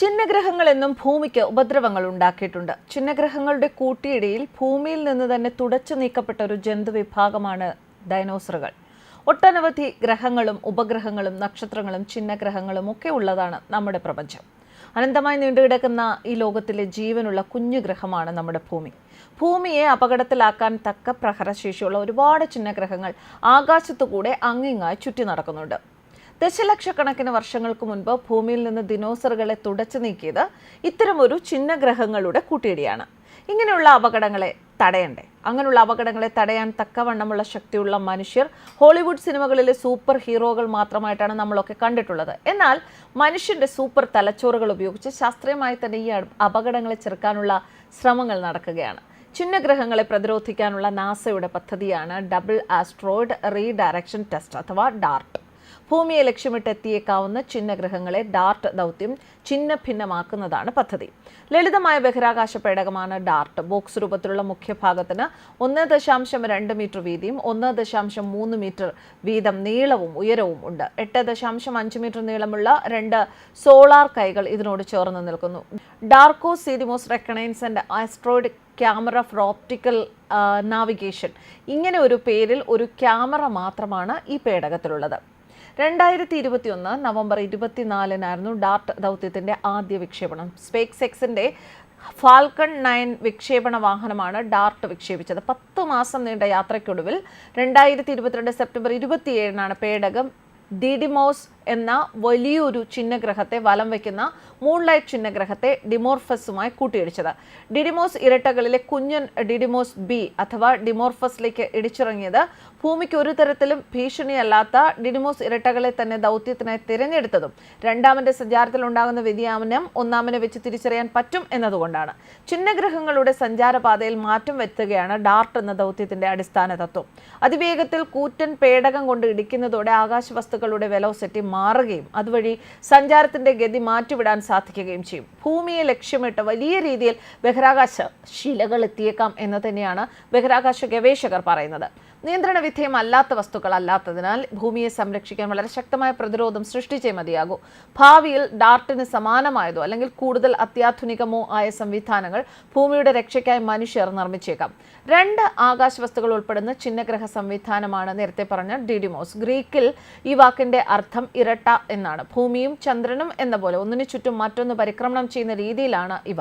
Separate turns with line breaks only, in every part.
ചിഹ്നഗ്രഹങ്ങൾ എന്നും ഭൂമിക്ക് ഉപദ്രവങ്ങൾ ഉണ്ടാക്കിയിട്ടുണ്ട്. ചിഹ്നഗ്രഹങ്ങളുടെ കൂട്ടിയിടയിൽ ഭൂമിയിൽ നിന്ന് തന്നെ തുടച്ചു നീക്കപ്പെട്ട ഒരു ജന്തു വിഭാഗമാണ് ഡൈനോസറുകൾ. ഒട്ടനവധി ഗ്രഹങ്ങളും ഉപഗ്രഹങ്ങളും നക്ഷത്രങ്ങളും ചിഹ്നഗ്രഹങ്ങളും ഒക്കെ ഉള്ളതാണ് നമ്മുടെ പ്രപഞ്ചം. അനന്തമായി നീണ്ടുകിടക്കുന്ന ഈ ലോകത്തിലെ ജീവനുള്ള കുഞ്ഞു ഗ്രഹമാണ് നമ്മുടെ ഭൂമി. ഭൂമിയെ അപകടത്തിലാക്കാൻ തക്ക പ്രഹരശേഷിയുള്ള ഒരുപാട് ചിഹ്നഗ്രഹങ്ങൾ ആകാശത്തുകൂടെ അങ്ങിങ്ങായി ചുറ്റി നടക്കുന്നുണ്ട്. ദശലക്ഷക്കണക്കിന് വർഷങ്ങൾക്ക് മുൻപ് ഭൂമിയിൽ നിന്ന് ദിനോസറുകളെ തുടച്ചു നീക്കിയത് ഇത്തരമൊരു ചിഹ്നഗ്രഹങ്ങളുടെ കൂട്ടിയിടിയാണ്. ഇങ്ങനെയുള്ള അപകടങ്ങളെ തടയണ്ടേ? അങ്ങനെയുള്ള അപകടങ്ങളെ തടയാൻ തക്കവണ്ണമുള്ള ശക്തിയുള്ള മനുഷ്യർ ഹോളിവുഡ് സിനിമകളിലെ സൂപ്പർ ഹീറോകൾ മാത്രമായിട്ടാണ് നമ്മളൊക്കെ കണ്ടിട്ടുള്ളത്. എന്നാൽ മനുഷ്യന്റെ സൂപ്പർ തലച്ചോറുകൾ ഉപയോഗിച്ച് ശാസ്ത്രീയമായി തന്നെ ഈ അപകടങ്ങളെ ചെറുക്കാനുള്ള ശ്രമങ്ങൾ നടക്കുകയാണ്. ചിഹ്നഗ്രഹങ്ങളെ പ്രതിരോധിക്കാനുള്ള നാസയുടെ പദ്ധതിയാണ് ഡബിൾ ആസ്ട്രോയിഡ് റീഡയറക്ഷൻ ടെസ്റ്റ് അഥവാ ഡാർട്ട്. ഭൂമിയെ ലക്ഷ്യമിട്ടെത്തിയേക്കാവുന്ന ചിഹ്നഗ്രഹങ്ങളെ ഡാർട്ട് ദൗത്യം ചിഹ്ന ഭിന്നമാക്കുന്നതാണ് പദ്ധതി. ലളിതമായ ബഹിരാകാശ പേടകമാണ് ഡാർട്ട്. ബോക്സ് രൂപത്തിലുള്ള മുഖ്യഭാഗത്തിന് ഒന്ന് ദശാംശം രണ്ട് മീറ്റർ വീതിയും ഒന്ന് ദശാംശം മൂന്ന് മീറ്റർ വീതം നീളവും ഉയരവും ഉണ്ട്. എട്ട് ദശാംശം അഞ്ച് മീറ്റർ നീളമുള്ള രണ്ട് സോളാർ കൈകൾ ഇതിനോട് ചേർന്ന് നിൽക്കുന്നു. DRACO Didymos reconnaissance and asteroid camera for optical navigation. ഇങ്ങനെ ഒരു പേരിൽ ഒരു ക്യാമറ മാത്രമാണ് ഈ പേടകത്തിലുള്ളത്. രണ്ടായിരത്തി ഇരുപത്തി ഒന്ന് നവംബർ ഇരുപത്തിനാലിനായിരുന്നു ഡാർട്ട് ദൗത്യത്തിന്റെ ആദ്യ വിക്ഷേപണം. സ്പേക്സ് എക്സിന്റെ ഫാൽക്കൺ നയൻ വിക്ഷേപണ വാഹനമാണ് ഡാർട്ട് വിക്ഷേപിച്ചത്. പത്ത് മാസം നീണ്ട യാത്രയ്ക്കൊടുവിൽ രണ്ടായിരത്തി ഇരുപത്തിരണ്ട് സെപ്റ്റംബർ ഇരുപത്തിയേഴിനാണ് പേടകം ഡിഡിമോസ് എന്ന വലിയൊരു ചിഹ്നഗ്രഹത്തെ വലം വയ്ക്കുന്ന മൂൺലൈറ്റ് ചിഹ്നഗ്രഹത്തെ ഡിമോർഫസുമായി കൂട്ടിയിടിച്ചത്. ഡിഡിമോസ് ഇരട്ടകളിലെ കുഞ്ഞൻ ഡിഡിമോസ് ബി അഥവാ ഡിമോർഫസിലേക്ക് ഇടിച്ചിറങ്ങിയത് ഭൂമിക്ക് ഒരു തരത്തിലും ഭീഷണിയല്ലാത്ത ഡിഡിമോസ് ഇരട്ടകളെ തന്നെ ദൗത്യത്തിനായി തിരഞ്ഞെടുത്തതും രണ്ടാമന്റെ സഞ്ചാരത്തിൽ ഉണ്ടാകുന്ന വ്യതിയാനം ഒന്നാമനെ വെച്ച് തിരിച്ചറിയാൻ പറ്റും എന്നതുകൊണ്ടാണ്. ചിഹ്നഗ്രഹങ്ങളുടെ സഞ്ചാരപാതയിൽ മാറ്റം വരുത്തുകയാണ് ഡാർട്ട് എന്ന ദൗത്യത്തിന്റെ അടിസ്ഥാന തത്വം അതിവേഗത്തിൽ കൂറ്റൻ പേടകം കൊണ്ട് ഇടിക്കുന്നതോടെ ആകാശവസ്തുക്കളുടെ വെലോസിറ്റി മാറുകയും അതുവഴി സഞ്ചാരത്തിന്റെ ഗതി മാറ്റിവിടാൻ സാധിക്കുകയും ചെയ്യും. ഭൂമിയെ ലക്ഷ്യമിട്ട് വലിയ രീതിയിൽ ബഹിരാകാശ ശിലകൾ എത്തിയേക്കാം എന്ന് തന്നെയാണ് ബഹിരാകാശ ഗവേഷകർ പറയുന്നത്. നിയന്ത്രണ വിധേയമല്ലാത്ത വസ്തുക്കൾ അല്ലാത്തതിനാൽ ഭൂമിയെ സംരക്ഷിക്കാൻ വളരെ ശക്തമായ പ്രതിരോധം സൃഷ്ടിച്ചേ മതിയാകൂ. ഭാവിയിൽ ഡാർട്ടിന് സമാനമായതോ അല്ലെങ്കിൽ കൂടുതൽ അത്യാധുനികമോ ആയ സംവിധാനങ്ങൾ ഭൂമിയുടെ രക്ഷയ്ക്കായി മനുഷ്യർ നിർമ്മിച്ചേക്കാം. രണ്ട് ആകാശ വസ്തുക്കൾ ഉൾപ്പെടുന്ന ചിഹ്നഗ്രഹ സംവിധാനമാണ് നേരത്തെ പറഞ്ഞ ഡിഡിമോസ്. ഗ്രീക്കിൽ ഈ വാക്കിന്റെ അർത്ഥം ഇരട്ട എന്നാണ്. ഭൂമിയും ചന്ദ്രനും എന്ന പോലെ ഒന്നിനു ചുറ്റും മറ്റൊന്ന് പരിക്രമണം ചെയ്യുന്ന രീതിയിലാണ് ഇവ.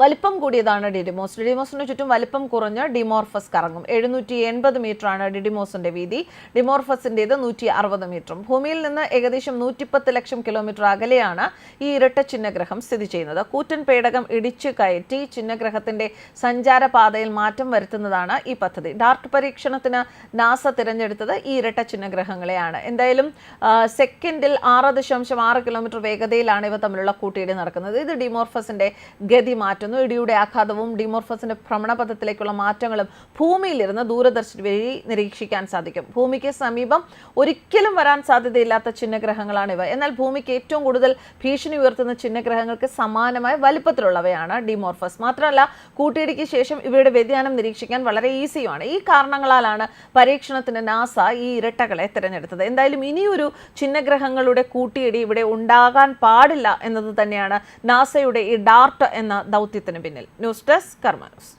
വലിപ്പം കൂടിയതാണ് ഡിഡിമോസ്. ഡിഡിമോസിന് ചുറ്റും വലിപ്പം കുറഞ്ഞ് ഡിമോർഫസ് കറങ്ങും. എഴുന്നൂറ്റി എൺപത് മീറ്ററാണ് ഡിഡിമോസിന്റെ വീതി. ഡിമോർഫസിന്റെത് നൂറ്റി അറുപത് മീറ്ററും. ഭൂമിയിൽ നിന്ന് ഏകദേശം നൂറ്റിപ്പത്ത് ലക്ഷം കിലോമീറ്റർ അകലെയാണ് ഈ ഇരട്ട ചിഹ്നഗ്രഹം സ്ഥിതി ചെയ്യുന്നത്. കൂറ്റൻ പേടകം ഇടിച്ചു കയറ്റി ചിഹ്നഗ്രഹത്തിന്റെ സഞ്ചാരപാതയിൽ മാറ്റം വരുത്തുന്നതാണ് ഈ പദ്ധതി. ഡാർട്ട് പരീക്ഷണത്തിന് നാസ തിരഞ്ഞെടുത്തത് ഈ ഇരട്ട ചിഹ്നഗ്രഹങ്ങളെയാണ്. എന്തായാലും സെക്കൻഡിൽ ആറ് ദശാംശം ആറ് കിലോമീറ്റർ വേഗതയിലാണ് ഇവ തമ്മിലുള്ള കൂട്ടിയിടി നടക്കുന്നത്. ഇത് ഡിമോർഫസിന്റെ ഗതി മാറ്റുന്നു. ഇടിയുടെ ആഘാതവും ഡിമോർഫസിന്റെ ഭ്രമണപഥത്തിലേക്കുള്ള മാറ്റങ്ങളും ഭൂമിയിലിരുന്ന് ദൂരദർശൻ വഴി നിരീക്ഷിക്കാൻ സാധിക്കും. ഭൂമിക്ക് സമീപം ഒരിക്കലും വരാൻ സാധ്യതയില്ലാത്ത ചിഹ്നഗ്രഹങ്ങളാണ് ഇവ. എന്നാൽ ഭൂമിക്ക് ഏറ്റവും കൂടുതൽ ഭീഷണി ഉയർത്തുന്ന ചിഹ്നഗ്രഹങ്ങൾക്ക് സമാനമായ വലിപ്പത്തിലുള്ളവയാണ് ഡിമോർഫസ്. മാത്രമല്ല കൂട്ടിയിടിക്ക് ശേഷം ഇവയുടെ വ്യതിയാനം നിരീക്ഷിക്കാൻ വളരെ ഈസിയുമാണ്. ഈ കാരണങ്ങളാലാണ് പരീക്ഷണത്തിന് നാസ ഈ ഇരട്ടകളെ തിരഞ്ഞെടുത്തത്. എന്തായാലും ഇനിയൊരു ചിഹ്നഗ്രഹങ്ങളുടെ കൂട്ടിയിടി ഇവിടെ ഉണ്ടാകാൻ പാടില്ല എന്നത് തന്നെയാണ് നാസയുടെ ഈ ഡാർട്ട് എന്ന ദൗത്യത്തിന് പിന്നിൽ. News desk Karma News.